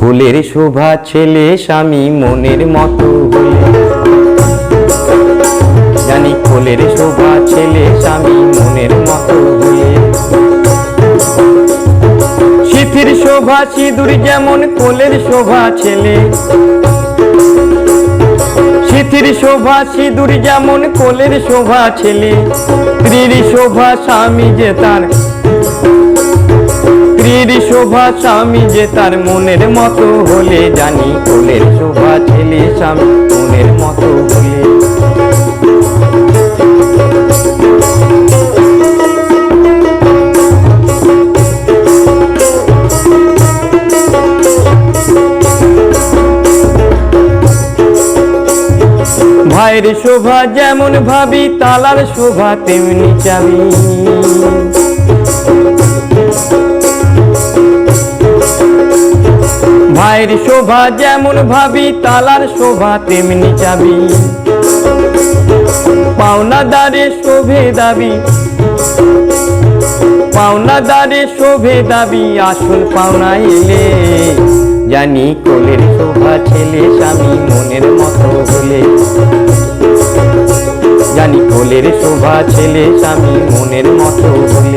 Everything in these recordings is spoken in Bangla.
কোলের শোভা ছেলে স্বামী মনের মতো হলে। জানি কোলের শোভা ছেলে স্বামী মনের মতো হলে। শীতের শোভা, সিঁদুর যেমন কোলের শোভা ছেলে। শীতের শোভা, সিঁদুর যেমন কোলের শোভা ছেলে। স্ত্রীর শোভা স্বামী যে তার স্ত্রীর শোভা স্বামী যে তার মনের মতো হলে জানি কোলের শোভা ছেলে স্বামী মনের মতো হলে। ভাইয়ের শোভা যেমন ভাবি, তালার শোভা তেমনি চাবি। ভাইয়ের শোভা যেমন ভাবি, তালার শোভা তেমনি চাবি। পাওনা দারে শোভে দাবি পাওনা দারে শোভে দাবি, আসল পাওনা এলে জানি কোলের শোভা ছেলে স্বামী মনের মতো হলে। জানি কোলের শোভা ছেলে স্বামী মনের মতো হলে।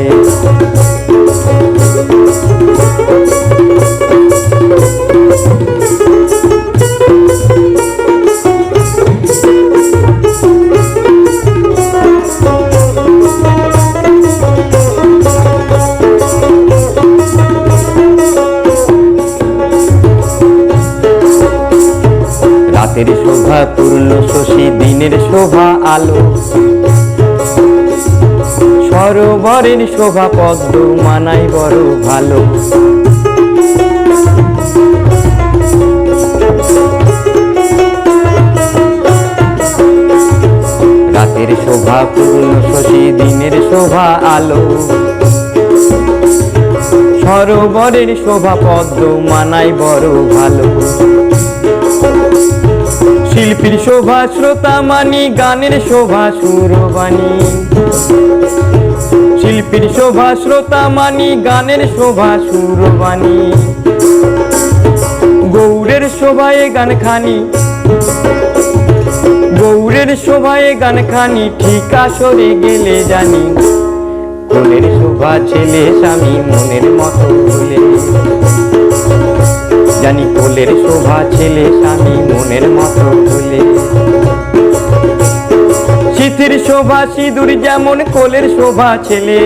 রাতের শোভা পূর্ণ শশী দিনের শোভা, আলো। সরোবরের শোভা পদ্ম মানাই বড় ভালো। রাতের শোভা পূর্ণ শশী দিনের শোভা, আলো। সরোবরের শোভা পদ্ম মানাই বড় ভালো। শিল্পীর শোভা শ্রোতা মানি, গানের শোভা সুরবাণী। শিল্পীর শোভা শ্রোতা মানি, গানের শোভা সুরবাণী। গৌরের শোভায় গান খানি, গৌরের শোভায় গান খানি, ঠিক আসরে গেলে জানি। কোলের শোভা ছেলে স্বামী মনের মতো। কোলের শোভা ছেলে স্বামী মনের মতো ভুলে শীতের শোভা, সিঁদুর যেমন কোলের শোভা ছেলে।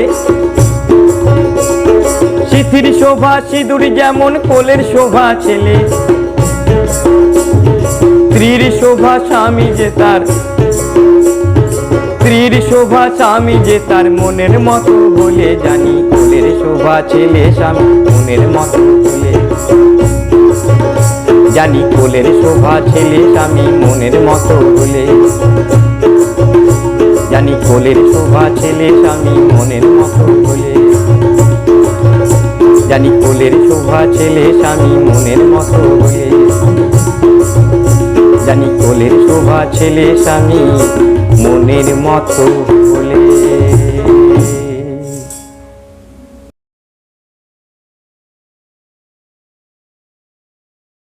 শীতের শোভা, সিঁদুর যেমন কোলের শোভা ছেলে। স্ত্রীর শোভা, স্বামী যে তার। স্ত্রীর শোভা, স্বামী যে তার। মনের মতো বলে জানি কোলের শোভা ছেলে স্বামী মনের মতো। জানি কোলের শোভা ছেলে, স্বামী মনের মতো বলে জানি কোলের শোভা ছেলে, স্বামী মনের মতো বলে জানি কোলের শোভা ছেলে, স্বামী মনের মতো বলে জানি কোলের শোভা ছেলে, স্বামী মনের মতো বলে